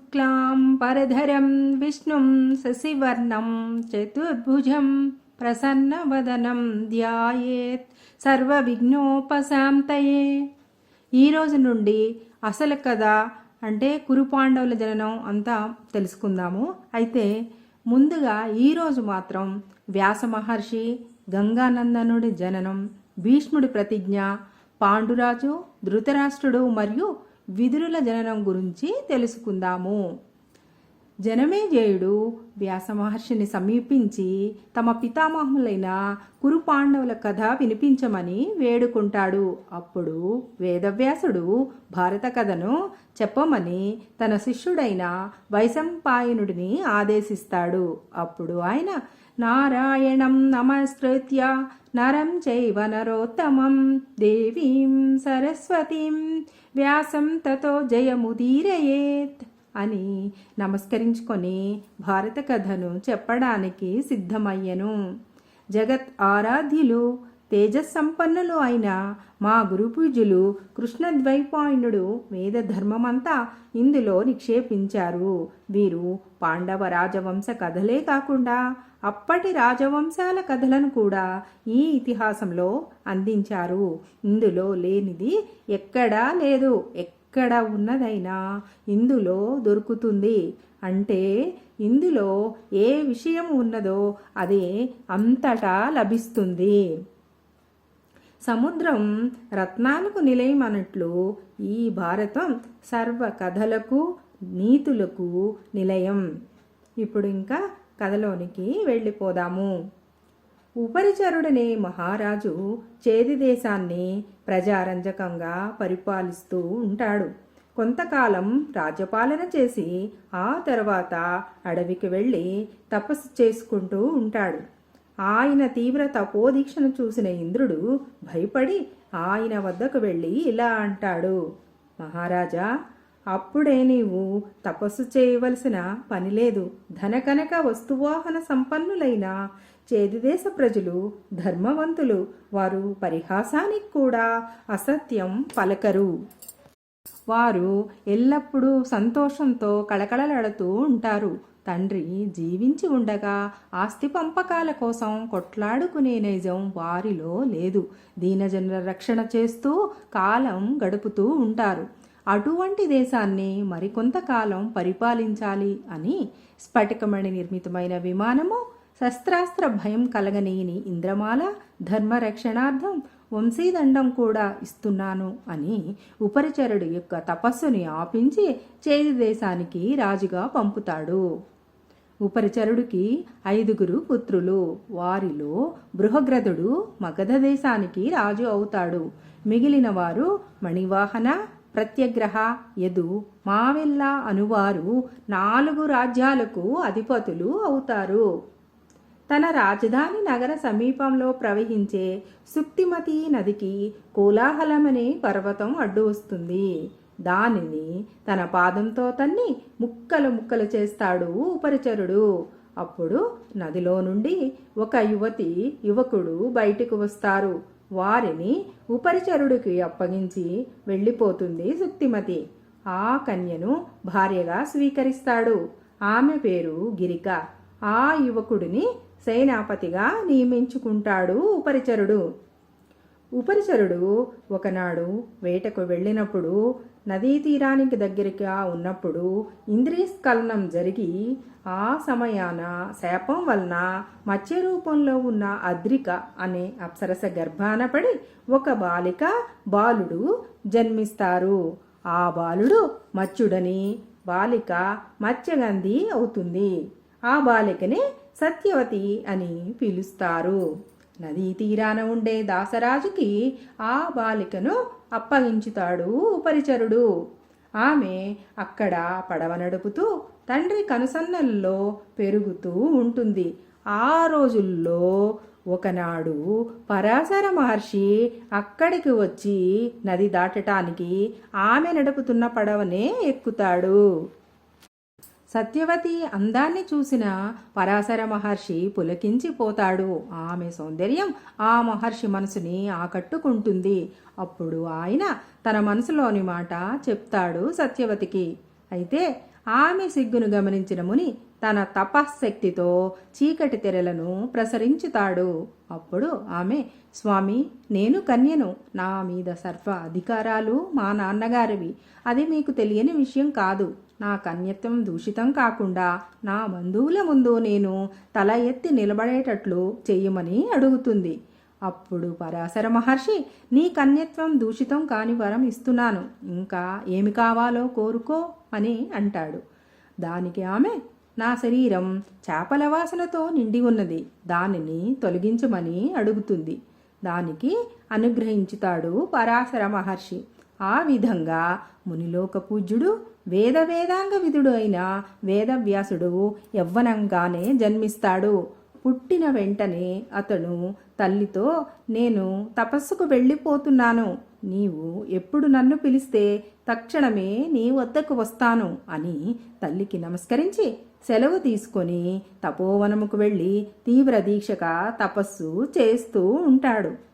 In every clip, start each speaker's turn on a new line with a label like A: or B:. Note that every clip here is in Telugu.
A: శుక్లాం పరధరం విష్ణుం శశివర్ణం చతుర్భుజం ప్రసన్నవదనం ధ్యాయేత్ సర్వ విఘ్నోపశాంతయే ఈ రోజు నుండి అసలు కథ అంటే కురు పాండవుల జననం అంతా తెలుసుకుందాము. అయితే ముందుగా ఈరోజు మాత్రం వ్యాస మహర్షి గంగానందనుడి జననం భీష్ముడి ప్రతిజ్ఞ పాండురాజు ధృతరాష్ట్రుడు మరియు విదురుల జననం గురించి తెలుసుకుందాము. జనమేజయుడు వ్యాస మహర్షిని సమీపించి తమ పితామహులైన కురు పాండవుల కథ వినిపించమని వేడుకుంటాడు. అప్పుడు వేదవ్యాసుడు భారత కథను చెప్పమని తన శిష్యుడైన వైశంపాయనుడిని ఆదేశిస్తాడు. అప్పుడు ఆయన నారాయణం నమస్కృత్య నరం చైవ నరోత్తమం దేవీం సరస్వతీం వ్యాసం తతో జయముదీరయేత్ అని నమస్కరించుకొని భారత కథను చెప్పడానికి సిద్ధమయ్యను. జగత్ ఆరాధ్యులు తేజస్సంపన్నులు అయిన మా గురుపూజులు కృష్ణద్వైపాయనుడు వేద ధర్మమంతా ఇందులో నిక్షేపించారు. వీరు పాండవ రాజవంశ కథలే కాకుండా అప్పటి రాజవంశాల కథలను కూడా ఈ ఇతిహాసంలో అందించారు. ఇందులో లేనిది ఎక్కడా లేదు. ఎక్కడ ఉన్నదైనా ఇందులో దొరుకుతుంది. అంటే ఇందులో ఏ విషయం ఉన్నదో అదే అంతటా లభిస్తుంది. సముద్రం రత్నాలకు నిలయమన్నట్లు ఈ భారతం సర్వ కథలకు నీతులకు నిలయం. ఇప్పుడు ఇంకా కథలోనికి వెళ్ళిపోదాము. ఉపరిచరుడనే మహారాజు చేది దేశాన్ని ప్రజారంజకంగా పరిపాలిస్తూ ఉంటాడు. కొంతకాలం రాజ్యపాలన చేసి ఆ తర్వాత అడవికి వెళ్ళి తపస్సు చేసుకుంటూ ఉంటాడు. ఆయన తీవ్ర తపోదీక్షను చూసిన ఇంద్రుడు భయపడి ఆయన వద్దకు వెళ్ళి ఇలా అంటాడు. మహారాజా అప్పుడే నీవు తపస్సు చేయవలసిన పని లేదు. ధనకనక వస్తువాహన సంపన్నులైన చేదిదేశ ప్రజలు ధర్మవంతులు వారు పరిహాసానికి కూడా అసత్యం పలకరు. వారు ఎల్లప్పుడూ సంతోషంతో కళకళలాడుతూ ఉంటారు. తండ్రి జీవించి ఉండగా ఆస్తి పంపకాల కోసం కొట్లాడుకునే నైజం వారిలో లేదు. దీనజనుల రక్షణ చేస్తూ కాలం గడుపుతూ ఉంటారు. అటువంటి దేశాన్ని మరికొంతకాలం పరిపాలించాలి అని స్ఫటికమణి నిర్మితమైన విమానము శస్త్రాస్త్ర భయం కలగనీయని ఇంద్రమాల ధర్మరక్షణార్థం వంశీదండం కూడా ఇస్తున్నాను అని ఉపరిచరుడు యొక్క తపస్సుని ఆపించి చేది దేశానికి రాజుగా పంపుతాడు. ఉపరిచరుడికి ఐదుగురు పుత్రులు. వారిలో బృహగ్రధుడు మగధ దేశానికి రాజు అవుతాడు. మిగిలిన వారు మణివాహన ప్రత్యగ్రహ యదు మావెల్ల అనువారు నాలుగు రాజ్యాలకు అధిపతులు అవుతారు. తన రాజధాని నగర సమీపంలో ప్రవహించే సుక్తిమతి నదికి కోలాహలమనే పర్వతం అడ్డు వస్తుంది దానిని తన పాదంతో తన్ని ముక్కలు ముక్కలు చేస్తాడు ఉపరిచరుడు. అప్పుడు నదిలో నుండి ఒక యువతి యువకుడు బయటకు వస్తారు. వారిని ఉపరిచరుడికి అప్పగించి వెళ్ళిపోతుంది సుక్తిమతి ఆ కన్యను భార్యగా స్వీకరిస్తాడు. ఆమె పేరు గిరిక. ఆ యువకుడిని సేనాపతిగా నియమించుకుంటాడు ఉపరిచరుడు. ఉపరిచరుడు ఒకనాడు వేటకు వెళ్ళినప్పుడు నదీ తీరానికి దగ్గరగా ఉన్నప్పుడు ఇంద్రియస్ఖలనం జరిగి ఆ సమయాన శాపం వలన మత్స్య రూపంలో ఉన్న అద్రిక అనే అప్సరస గర్భాన పడి ఒక బాలిక బాలుడు జన్మిస్తారు. ఆ బాలుడు మత్స్యుడని బాలిక మత్స్యగంధి అవుతుంది. ఆ బాలికని సత్యవతి అని పిలుస్తారు. నదీ తీరాన ఉండే దాసరాజుకి ఆ బాలికను అప్పగించుతాడు ఉపరిచరుడు. ఆమె అక్కడ పడవ నడుపుతూ తండ్రి కనుసన్నల్లో పెరుగుతూ ఉంటుంది. ఆ రోజుల్లో ఒకనాడు పరాశర మహర్షి అక్కడికి వచ్చి నది దాటటానికి ఆమె నడుపుతున్న పడవనే ఎక్కుతాడు. సత్యవతి అందాన్ని చూసిన పరాశర మహర్షి పులకించిపోతాడు. ఆమె సౌందర్యం ఆ మహర్షి మనసుని ఆకట్టుకుంటుంది. అప్పుడు ఆయన తన మనసులోని మాట చెప్తాడు సత్యవతికి. అయితే ఆమె సిగ్గును గమనించిన ముని తన తపశ్శక్తితో చీకటి తెరలను ప్రసరించుతాడు. అప్పుడు ఆమె స్వామి నేను కన్యను. నా మీద సర్వ అధికారాలు మా నాన్నగారివి. అది మీకు తెలియని విషయం కాదు. నా కన్యత్వం దూషితం కాకుండా నా బంధువుల ముందు నేను తల ఎత్తి నిలబడేటట్లు చెయ్యమని అడుగుతుంది. అప్పుడు పరాశర మహర్షి నీ కన్యత్వం దూషితం కాని వరం ఇస్తున్నాను. ఇంకా ఏమి కావాలో కోరుకో అని అంటాడు. దానికి ఆమె నా శరీరం చేపల వాసనతో నిండి ఉన్నది. దానిని తొలగించమని అడుగుతుంది. దానికి అనుగ్రహించుతాడు పరాశర మహర్షి. ఆ విధంగా మునిలోక పూజ్యుడు వేద వేదాంగ విధుడు అయిన వేదవ్యాసుడు యవ్వనంగానే జన్మిస్తాడు. పుట్టిన వెంటనే అతను తల్లితో నేను తపస్సుకు వెళ్ళిపోతున్నాను. నీవు ఎప్పుడు నన్ను పిలిస్తే తక్షణమే నీ వద్దకు వస్తాను అని తల్లికి నమస్కరించి సెలవు తీసుకొని తపోవనముకు వెళ్ళి తీవ్ర దీక్షగా తపస్సు చేస్తూ ఉంటాడు.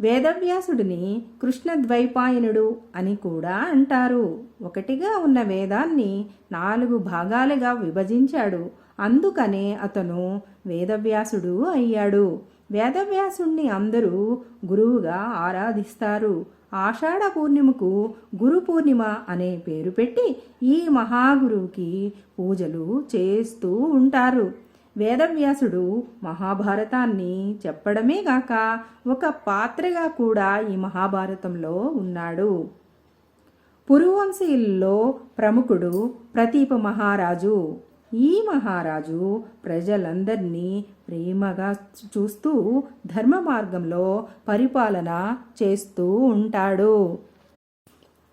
A: వేదవ్యాసుడిని కృష్ణద్వైపాయనుడు అని కూడా అంటారు. ఒకటిగా ఉన్న వేదాన్ని నాలుగు భాగాలుగా విభజించాడు. అందుకనే అతను వేదవ్యాసుడు అయ్యాడు. వేదవ్యాసుణ్ణి అందరూ గురువుగా ఆరాధిస్తారు. ఆషాఢ పూర్ణిమకు గురు పూర్ణిమ అనే పేరు పెట్టి ఈ మహాగురువుకి పూజలు చేస్తూ ఉంటారు. వేదవ్యాసుడు మహాభారతాన్ని చెప్పడమే గాక ఒక పాత్రగా కూడా ఈ మహాభారతంలో ఉన్నాడు. పురువంశీయుల్లో ప్రముఖుడు ప్రతీప మహారాజు. ఈ మహారాజు ప్రజలందరినీ ప్రేమగా చూస్తూ ధర్మ మార్గంలో పరిపాలన చేస్తూ ఉంటాడు.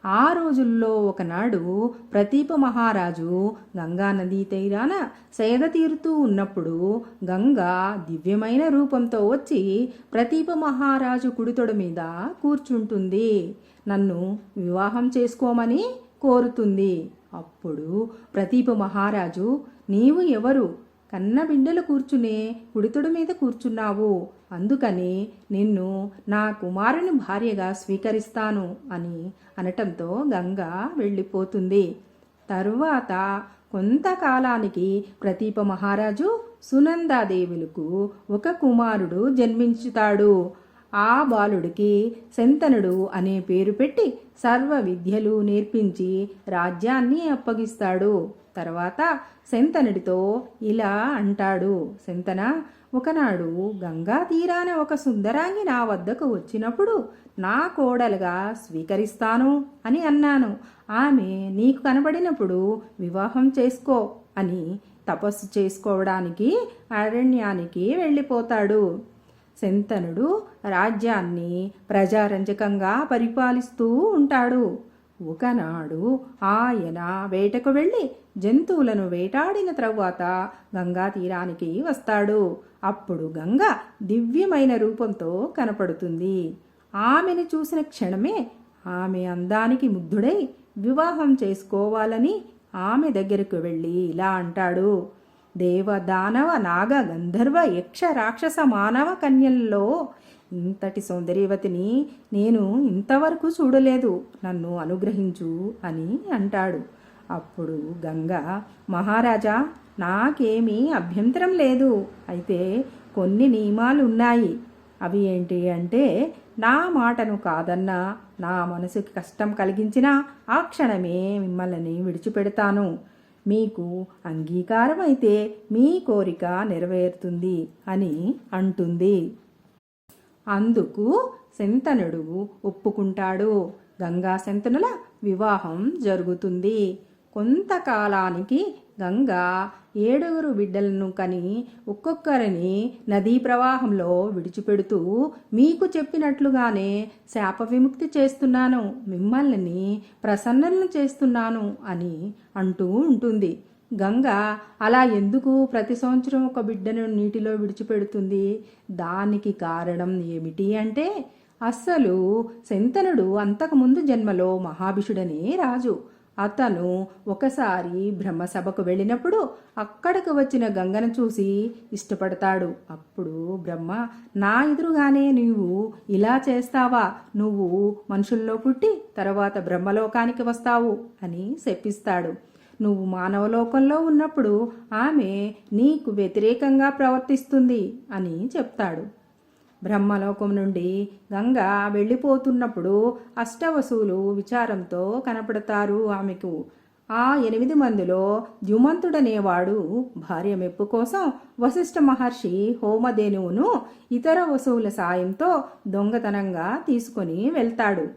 A: ఆ రోజుల్లో ఒకనాడు ప్రతీప మహారాజు గంగా నదీ తీరాన సేద తీరుతూ ఉన్నప్పుడు గంగా దివ్యమైన రూపంతో వచ్చి ప్రతీప మహారాజు కుడితొడ మీద కూర్చుంటుంది. నన్ను వివాహం చేసుకోమని కోరుతుంది. అప్పుడు ప్రతీప మహారాజు నీవు ఎవరు? కన్న కూర్చునే కుడితుడు మీద కూర్చున్నావు. అందుకని నిన్ను నా కుమారుని భార్యగా స్వీకరిస్తాను అని అనటంతో గంగ వెళ్ళిపోతుంది. తరువాత కొంతకాలానికి ప్రతీప మహారాజు సునందాదేవులకు ఒక కుమారుడు జన్మించుతాడు. ఆ బాలుడికి శంతనుడు అనే పేరు పెట్టి సర్వ విద్యలు నేర్పించి రాజ్యాన్ని అప్పగిస్తాడు. తర్వాత శంతనుడితో ఇలా అంటాడు శంతన ఒకనాడు గంగా తీరాన ఒక సుందరాంగి నా వద్దకు వచ్చినప్పుడు నా కోడలుగా స్వీకరిస్తాను అని అన్నాను. ఆమె నీకు కనబడినప్పుడు వివాహం చేసుకో అని తపస్సు చేసుకోవడానికి అరణ్యానికి వెళ్ళిపోతాడు. శంతనుడు రాజ్యాన్ని ప్రజారంజకంగా పరిపాలిస్తూ ఉంటాడు. ఒకనాడు ఆయన వేటకు వెళ్ళి జంతువులను వేటాడిన తరువాత గంగా తీరానికి వస్తాడు. అప్పుడు గంగ దివ్యమైన రూపంతో కనపడుతుంది. ఆమెను చూసిన క్షణమే ఆమె అందానికి ముగ్ధుడై వివాహం చేసుకోవాలని ఆమె దగ్గరకు వెళ్ళి ఇలా అంటాడు. దేవ దానవ నాగ గంధర్వ యక్ష రాక్షస మానవ కన్యల్లో ఇంతటి సౌందర్యవతిని నేను ఇంతవరకు చూడలేదు. నన్ను అనుగ్రహించు అని అంటాడు. అప్పుడు గంగ మహారాజా నాకేమీ అభ్యంతరం లేదు. అయితే కొన్ని నియమాలు ఉన్నాయి అవి ఏంటి అంటే నా మాటను కాదన్నా నా మనసుకి కష్టం కలిగించినా ఆ క్షణమే మిమ్మల్ని విడిచిపెడతాను. మీకు అంగీకారం అయితే మీ కోరిక నెరవేరుతుంది అని అంటుంది. అందుకు శంతనుడు ఒప్పుకుంటాడు. గంగా శంతనుల వివాహం జరుగుతుంది. కొంతకాలానికి గంగా ఏడుగురు బిడ్డలను కని ఒక్కొక్కరిని నదీ ప్రవాహంలో విడిచిపెడుతూ మీకు చెప్పినట్లుగానే శాప విముక్తి చేస్తున్నాను మిమ్మల్ని ప్రసన్నలను చేస్తున్నాను అని అంటూ ఉంటుంది. గంగ అలా ఎందుకు ప్రతి సంవత్సరం ఒక బిడ్డను నీటిలో విడిచిపెడుతుంది? దానికి కారణం ఏమిటి అంటే అస్సలు శంతనుడు అంతకుముందు జన్మలో మహాభిషుడనే రాజు. అతను ఒకసారి బ్రహ్మసభకు వెళ్ళినప్పుడు అక్కడికి వచ్చిన గంగను చూసి ఇష్టపడతాడు. అప్పుడు బ్రహ్మ నా ఎదురుగానే నీవు ఇలా చేస్తావా? నువ్వు మనుషుల్లో పుట్టి తర్వాత బ్రహ్మలోకానికి వస్తావు అని శపిస్తాడు. నువ్వు మానవలోకంలో ఉన్నప్పుడు ఆమె నీకు వ్యతిరేకంగా ప్రవర్తిస్తుంది అని చెప్తాడు. బ్రహ్మలోకం నుండి గంగ వెళ్ళిపోతున్నప్పుడు అష్టవసువులు విచారంతో కనపడతారు ఆమెకు. ఆ ఎనిమిది మందిలో ద్యుమంతుడనేవాడు భార్య మెప్పు కోసం వశిష్ఠ మహర్షి హోమధేనువును ఇతర వసువుల సాయంతో దొంగతనంగా తీసుకొని వెళ్తాడు.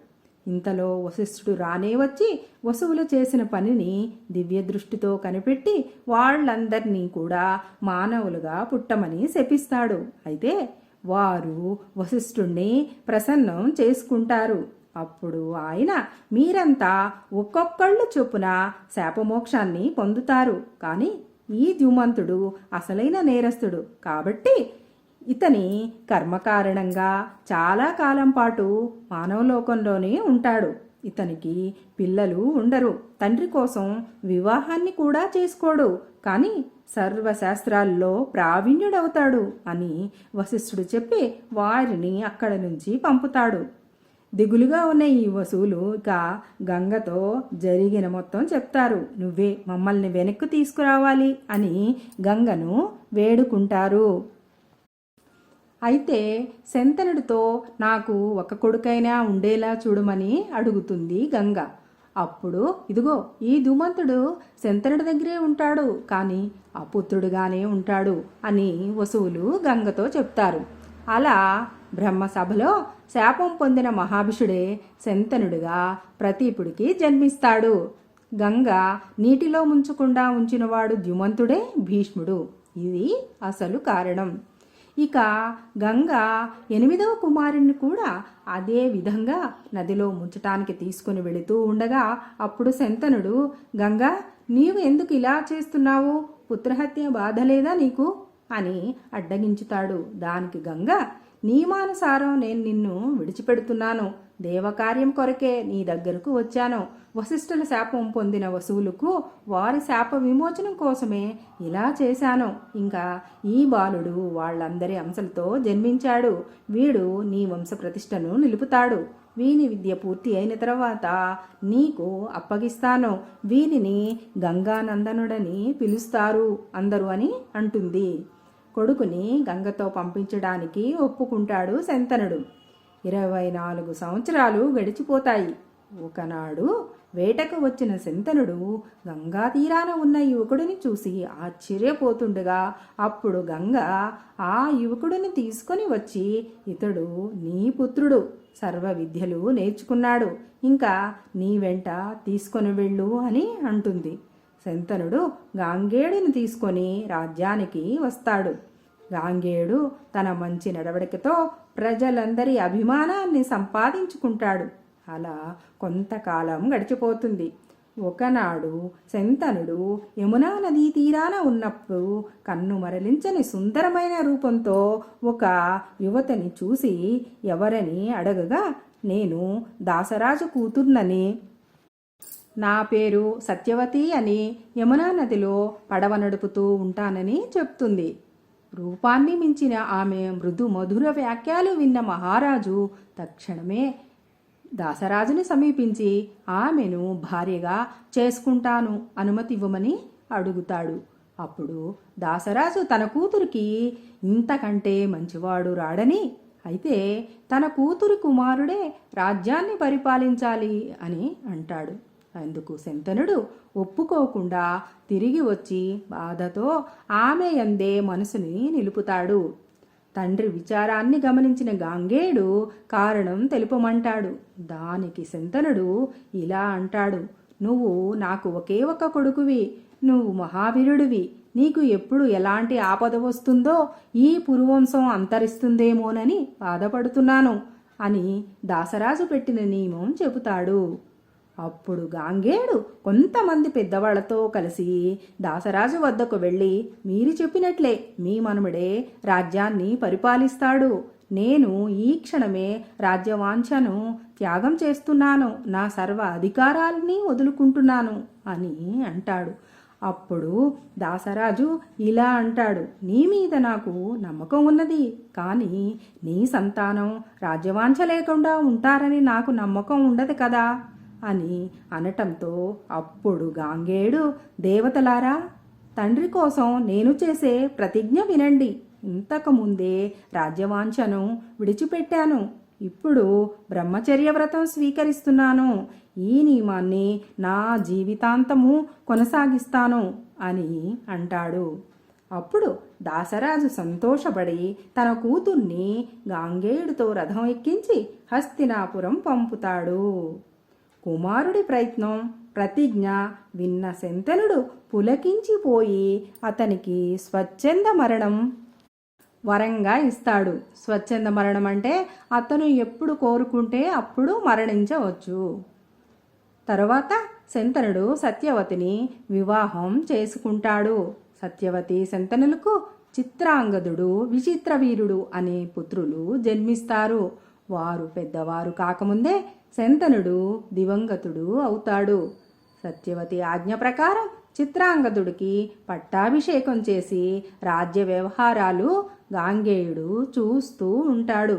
A: ఇంతలో వశిష్ఠుడు రానే వచ్చి వసువులు చేసిన పనిని దివ్య దృష్టితో కనిపెట్టి వాళ్ళందరినీ కూడా మానవులుగా పుట్టమని శపిస్తాడు. అయితే వారు వశిష్ఠుణ్ణి ప్రసన్నం చేసుకుంటారు. అప్పుడు ఆయన మీరంతా ఒక్కొక్కళ్ళు చొప్పున శాపమోక్షాన్ని పొందుతారు. కానీ ఈ ద్యుమంతుడు అసలైన నేరస్తుడు. కాబట్టి ఇతని కర్మకారణంగా చాలా కాలం పాటు మానవలోకంలోనే ఉంటాడు. ఇతనికి పిల్లలు ఉండరు. తండ్రి కోసం వివాహాన్ని కూడా చేసుకోడు. కానీ సర్వశాస్త్రాల్లో ప్రావీణ్యుడవుతాడు అని వశిష్ఠుడు చెప్పి వారిని అక్కడ నుంచి పంపుతాడు. దిగులుగా ఉన్న ఈ వసూలు ఇక గంగతో జరిగిన మొత్తం చెప్తారు. నువ్వే మమ్మల్ని వెనక్కు తీసుకురావాలి అని గంగను వేడుకుంటారు. అయితే శంతనుడితో నాకు ఒక కొడుకైనా ఉండేలా చూడమని అడుగుతుంది గంగ. అప్పుడు ఇదిగో ఈ ధూమంతుడు శంతనుడి దగ్గరే ఉంటాడు కానీ అపుత్రుడుగానే ఉంటాడు అని వసువులు గంగతో చెప్తారు. అలా బ్రహ్మసభలో శాపం పొందిన మహాభిషుడే శంతనుడిగా ప్రతీపుడికి జన్మిస్తాడు. గంగ నీటిలో ముంచకుండా ఉంచినవాడు ద్యుమంతుడే భీష్ముడు. ఇది అసలు కారణం. ఇక గంగ ఎనిమిదవ కుమారుని కూడా అదే విధంగా నదిలో ముంచటానికి తీసుకుని వెళుతూ ఉండగా అప్పుడు శంతనుడు గంగా నీవు ఎందుకు ఇలా చేస్తున్నావు? పుత్రహత్య బాధ లేదా నీకు? అని అడ్డగించుతాడు. దానికి గంగ నియమానుసారం నేను నిన్ను విడిచిపెడుతున్నాను. దేవకార్యం కొరకే నీ దగ్గరకు వచ్చాను. వశిష్ఠుల శాపం పొందిన వసువులకు వారి శాప విమోచనం కోసమే ఇలా చేశాను. ఇంకా ఈ బాలుడు వాళ్ళందరి అంశలతో జన్మించాడు. వీడు నీ వంశ ప్రతిష్టను నిలుపుతాడు. వీని విద్య పూర్తి అయిన తర్వాత నీకు అప్పగిస్తాను. వీనిని గంగానందనుడని పిలుస్తారు. అందరూ అని అంటుంది. కొడుకుని గంగతో పంపించడానికి ఒప్పుకుంటాడు శంతనుడు. ఇరవై నాలుగు సంవత్సరాలు గడిచిపోతాయి. ఒకనాడు వేటకు వచ్చిన శంతనుడు గంగా తీరాన ఉన్న యువకుడిని చూసి ఆశ్చర్యపోతుండగా అప్పుడు గంగ ఆ యువకుడిని తీసుకొని వచ్చి ఇతడు నీ పుత్రుడు. సర్వ విద్యలు నేర్చుకున్నాడు. ఇంకా నీ వెంట తీసుకొని వెళ్ళు అని అంటుంది. శంతనుడు గాంగేయుడిని తీసుకొని రాజ్యానికి వస్తాడు. గాంగేయుడు తన మంచి నడవడికతో ప్రజలందరి అభిమానాన్ని సంపాదించుకుంటాడు. అలా కొంతకాలం గడిచిపోతుంది. ఒకనాడు శంతనుడు యమునా నదీ తీరాన ఉన్నప్పుడు కన్ను మరలించని సుందరమైన రూపంతో ఒక యువతని చూసి ఎవరని అడగగా నేను దాసరాజు కూతుర్నని నా పేరు సత్యవతి అని యమునా నదిలో పడవ నడుపుతూ ఉంటానని చెప్తుంది. రూపాన్ని మించిన ఆమె మృదు మధుర వ్యాఖ్యలు విన్న మహారాజు తక్షణమే దాసరాజుని సమీపించి ఆమెను భార్యగా చేసుకుంటాను అనుమతి ఇవ్వమని అడుగుతాడు. అప్పుడు దాసరాజు తన కూతురికి ఇంతకంటే మంచివాడు రాడని అయితే తన కూతురు కుమారుడే రాజ్యాన్ని పరిపాలించాలి అని అంటాడు. అందుకు శంతనుడు ఒప్పుకోకుండా తిరిగి వచ్చి బాధతో ఆమె ఎందే మనసుని నిలుపుతాడు. తండ్రి విచారాన్ని గమనించిన గాంగేయుడు కారణం తెలుపమంటాడు. దానికి శంతనుడు ఇలా అంటాడు. నువ్వు నాకు ఒకే ఒక కొడుకువి. నువ్వు మహావీరుడివి. నీకు ఎప్పుడు ఎలాంటి ఆపద వస్తుందో ఈ పురువంశం అంతరిస్తుందేమోనని బాధపడుతున్నాను అని దాసరాజు పెట్టిన నియమం చెబుతాడు. అప్పుడు గాంగేడు కొంతమంది పెద్దవాళ్ళతో కలిసి దాసరాజు వద్దకు వెళ్ళి మీరు చెప్పినట్లే మీ మనుమడే రాజ్యాన్ని పరిపాలిస్తాడు. నేను ఈ క్షణమే రాజ్యవాంఛను త్యాగం చేస్తున్నాను. నా సర్వ అధికారాల్ని వదులుకుంటున్నాను అని అంటాడు. అప్పుడు దాసరాజు ఇలా అంటాడు నీ మీద నాకు నమ్మకం ఉన్నది. కానీ నీ సంతానం రాజ్యవాంఛ లేకుండా ఉంటారని నాకు నమ్మకం ఉండదు కదా. అని అనటంతో అప్పుడు గాంగేయుడు దేవతలారా తండ్రి కోసం నేను చేసే ప్రతిజ్ఞ వినండి. ఇంతకుముందే రాజ్యవాంఛను విడిచిపెట్టాను. ఇప్పుడు బ్రహ్మచర్య వ్రతం స్వీకరిస్తున్నాను. ఈ నియమాన్ని నా జీవితాంతము కొనసాగిస్తాను అని అంటాడు. అప్పుడు దాసరాజు సంతోషపడి తన కూతుర్ని గాంగేయుడితో రథం ఎక్కించి హస్తినాపురం పంపుతాడు. కుమారుడి ప్రయత్నం ప్రతిజ్ఞ విన్న శంతనుడు పులకించిపోయి అతనికి స్వచ్ఛంద మరణం వరంగా ఇస్తాడు. స్వచ్ఛంద మరణం అంటే అతను ఎప్పుడు కోరుకుంటే అప్పుడు మరణించవచ్చు. తరువాత శంతనుడు సత్యవతిని వివాహం చేసుకుంటాడు. సత్యవతి శంతనులకు చిత్రాంగదుడు విచిత్రవీరుడు అనే పుత్రులు జన్మిస్తారు. వారు పెద్దవారు కాకముందే శంతనుడు దివంగతుడు అవుతాడు. సత్యవతి ఆజ్ఞ ప్రకారం చిత్రాంగదుడికి పట్టాభిషేకం చేసి రాజ్య వ్యవహారాలు గాంగేయుడు చూస్తూ ఉంటాడు.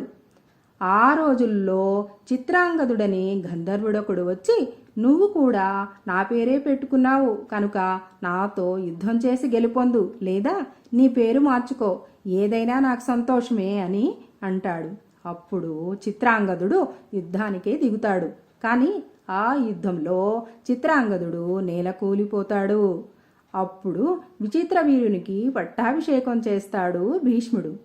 A: ఆ రోజుల్లో చిత్రాంగదుడని గంధర్వుడొకడు వచ్చి నువ్వు కూడా నా పేరే పెట్టుకున్నావు కనుక నాతో యుద్ధం చేసి గెలుపొందు లేదా నీ పేరు మార్చుకో ఏదైనా నాకు సంతోషమే అని అంటాడు. అప్పుడు చిత్రాంగదుడు యుద్ధానికే దిగుతాడు. కానీ ఆ యుద్ధంలో చిత్రాంగదుడు నేల కూలిపోతాడు. అప్పుడు విచిత్ర వీరునికి పట్టాభిషేకం చేస్తాడు భీష్ముడు.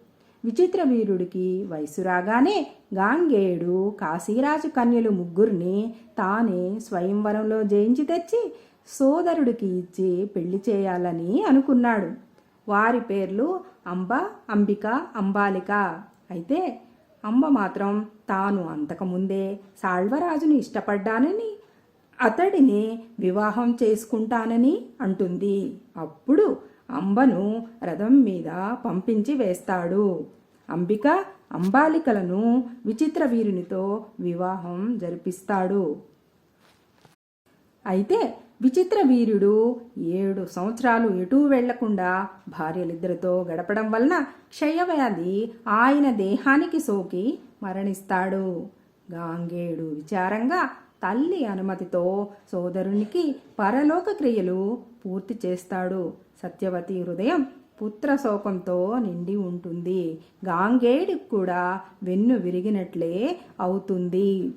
A: విచిత్ర వీరుడికి వయసు రాగానే గాంగేయుడు కాశీరాజు కన్యలు ముగ్గురిని తానే స్వయంవరంలో జయించి తెచ్చి సోదరుడికి ఇచ్చి పెళ్ళి చేయాలని అనుకున్నాడు. వారి పేర్లు అంబ అంబిక అంబాలిక. అయితే అంబ మాత్రం తాను అంతకుముందే సాళ్వరాజును ఇష్టపడ్డానని అతడిని వివాహం చేసుకుంటానని అంటుంది. అప్పుడు అంబను రథం మీద పంపించి వేస్తాడు. అంబిక అంబాలికలను విచిత్ర వీరునితో వివాహం జరిపిస్తాడు. అయితే విచిత్ర వీరుడు ఏడు సంవత్సరాలు ఎటూ వెళ్ళకుండా భార్యలిద్దరితో గడపడం వలన క్షయవ్యాధి ఆయన దేహానికి సోకి మరణిస్తాడు. గాంగేయుడు విచారంగా తల్లి అనుమతితో సోదరునికి పరలోక క్రియలు పూర్తి చేస్తాడు. సత్యవతి హృదయం పుత్ర శోకంతో నిండి ఉంటుంది. గాంగేడికి కూడా వెన్ను విరిగినట్లే అవుతుంది.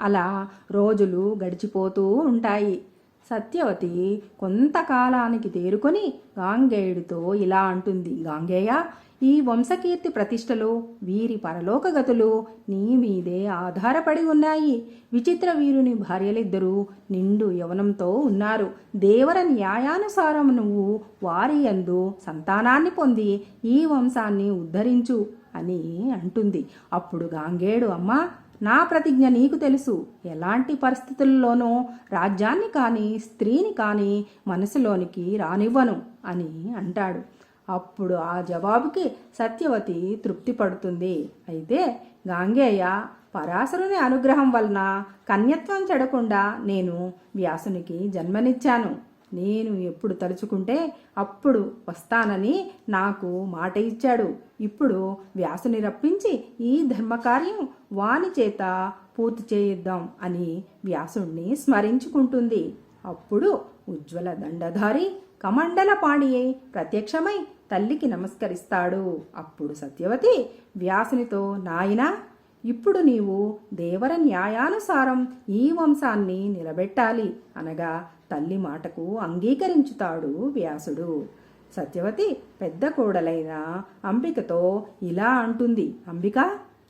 A: అలా రోజులు గడిచిపోతూ ఉంటాయి. సత్యవతి కొంతకాలానికి తేరుకొని గాంగేయుడితో ఇలా అంటుంది. గాంగేయ ఈ వంశకీర్తి ప్రతిష్టలు వీరి పరలోకగతులు నీ మీదే ఆధారపడి ఉన్నాయి. విచిత్ర వీరుని భార్యలిద్దరూ నిండు యవనంతో ఉన్నారు. దేవర న్యాయానుసారం నువ్వు వారి యందు సంతానాన్ని పొంది ఈ వంశాన్ని ఉద్ధరించు అని అంటుంది. అప్పుడు గాంగేడు అమ్మా నా ప్రతిజ్ఞ నీకు తెలుసు. ఎలాంటి పరిస్థితుల్లోనూ రాజ్యాన్ని కానీ స్త్రీని కానీ మనసులోనికి రానివ్వను అని అంటాడు. అప్పుడు ఆ జవాబుకి సత్యవతి తృప్తి పడుతుంది అయితే గాంగేయ పరాశరుని అనుగ్రహం వలన కన్యత్వం చెడకుండా నేను వ్యాసునికి జన్మనిచ్చాను. నేను ఎప్పుడు తలుచుకుంటే అప్పుడు వస్తానని నాకు మాట ఇచ్చాడు. ఇప్పుడు వ్యాసుని రప్పించి ఈ ధర్మకార్యం వాని చేత పూర్తి చేయిద్దాం అని వ్యాసుణ్ణి స్మరించుకుంటుంది. అప్పుడు ఉజ్వల దండధారి కమండల పాణియై ప్రత్యక్షమై తల్లికి నమస్కరిస్తాడు. అప్పుడు సత్యవతి వ్యాసునితో నాయనా ఇప్పుడు నీవు దేవర న్యాయానుసారం ఈ వంశాన్ని నిలబెట్టాలి అనగా తల్లి మాటకు అంగీకరించుతాడు వ్యాసుడు. సత్యవతి పెద్ద కోడలైన అంబికతో ఇలా అంటుంది. అంబిక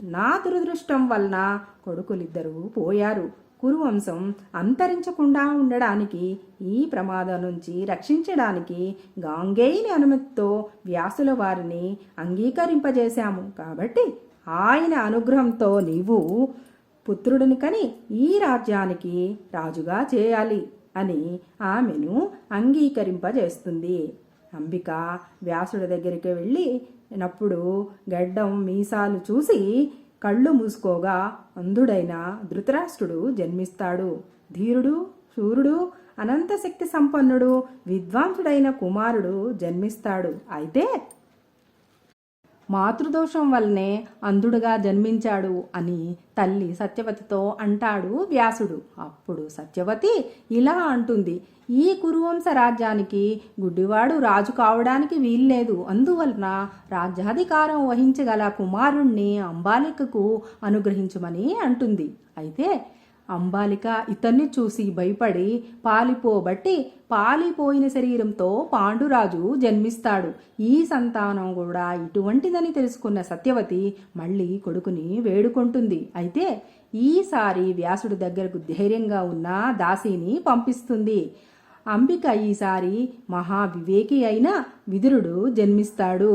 A: నా దురదృష్టం వలన కొడుకులిద్దరూ పోయారు. కురువంశం అంతరించకుండా ఉండడానికి ఈ ప్రమాదం నుంచి రక్షించడానికి గాంగేయుని అనుమతితో వ్యాసుల వారిని అంగీకరింపజేశాము. కాబట్టి ఆయన అనుగ్రహంతో నీవు పుత్రుడిని కని ఈ రాజ్యానికి రాజుగా చేయాలి అని ఆమెను అంగీకరింపజేస్తుంది. అంబిక వ్యాసుడి దగ్గరికి వెళ్ళినప్పుడు గడ్డం మీసాలు చూసి కళ్ళు మూసుకోగా అంధుడైన ధృతరాష్ట్రుడు జన్మిస్తాడు. ధీరుడు శూరుడు అనంత శక్తి సంపన్నుడు విద్వాంసుడైన కుమారుడు జన్మిస్తాడు. అయితే మాతృదోషం వల్లనే అంధుడుగా జన్మించాడు అని తల్లి సత్యవతితో అంటాడు వ్యాసుడు. అప్పుడు సత్యవతి ఇలా అంటుంది ఈ కురువంశ రాజ్యానికి గుడ్డివాడు రాజు కావడానికి వీల్లేదు. అందువలన రాజ్యాధికారం వహించగల కుమారుణ్ణి అంబాలికకు అనుగ్రహించమని అంటుంది. అయితే అంబాలిక ఇతన్ని చూసి భయపడి పాలిపోబట్టి పాలిపోయిన శరీరంతో పాండురాజు జన్మిస్తాడు. ఈ సంతానం కూడా ఇటువంటిదని తెలుసుకున్న సత్యవతి మళ్ళీ కొడుకుని వేడుకుంటుంది. అయితే ఈసారి వ్యాసుడి దగ్గరకు ధైర్యంగా ఉన్న దాసిని పంపిస్తుంది. అంబిక ఈసారి మహావివేకి అయిన విదురుడు జన్మిస్తాడు.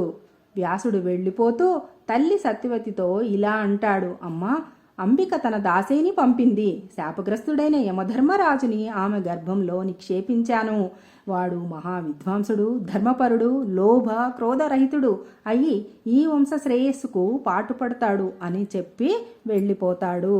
A: వ్యాసుడు వెళ్ళిపోతూ తల్లి సత్యవతితో ఇలా అంటాడు అమ్మా అంబిక తన దాసేని పంపింది. శాపగ్రస్తుడైన యమధర్మరాజుని ఆమె గర్భంలో నిక్షేపించాను. వాడు మహా విద్వాంసుడు ధర్మపరుడు లోభ క్రోధరహితుడు అయి ఈ వంశ శ్రేయస్సుకు పాటుపడతాడు అని చెప్పి వెళ్ళిపోతాడు.